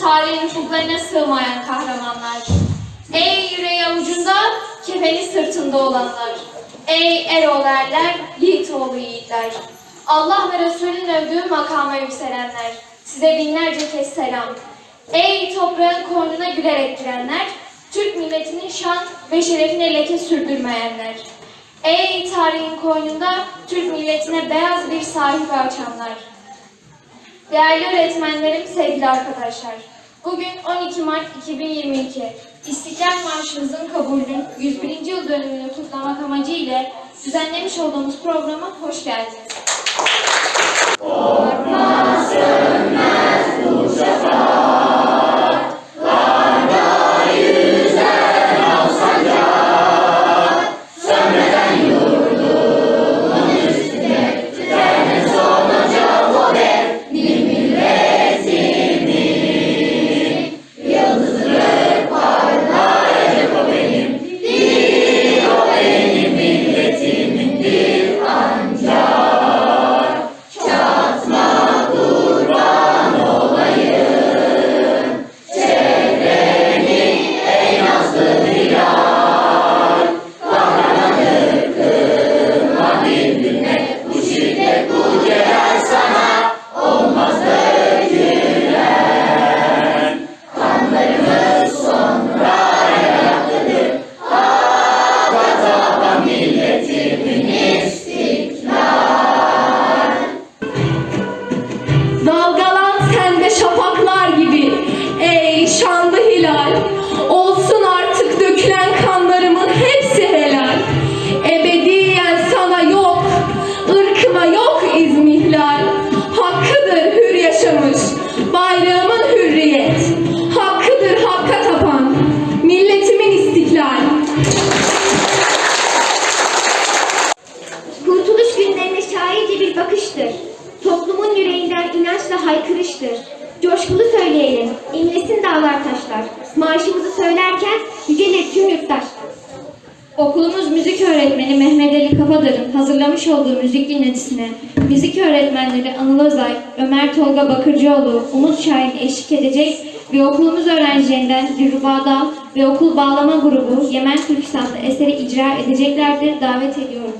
tarihin ufuklarına sığmayan kahramanlar. Ey yüreği avucunda, kefeni sırtında olanlar. Ey Erol erler, yiğit oğlu yiğitler. Allah ve Resulün övdüğü makama yükselenler. Size binlerce kez selam. Ey toprağın koynuna gülerek girenler, Türk milletinin şan ve şerefine leke sürdürmeyenler. Ey tarihin koynunda Türk milletine beyaz bir sahibi açanlar. Değerli öğretmenlerim, sevgili arkadaşlar. Bugün 12 Mart 2022. İstiklal Marşımızın kabulünün 101. yıl dönümünü kutlamak amacıyla düzenlemiş olduğumuz programa hoş geldiniz. Dalgalan Okulumuz müzik öğretmeni Mehmet Ali Kafadar'ın hazırlamış olduğu müzik dinletisine müzik öğretmenleri Anıl Özay, Ömer Tolga Bakırcıoğlu, Umut Şahin eşlik edecek ve okulumuz öğrencilerinden Dilruba ve okul bağlama grubu Yemen Türkistan'da eseri icra edeceklerdir. Davet ediyorum.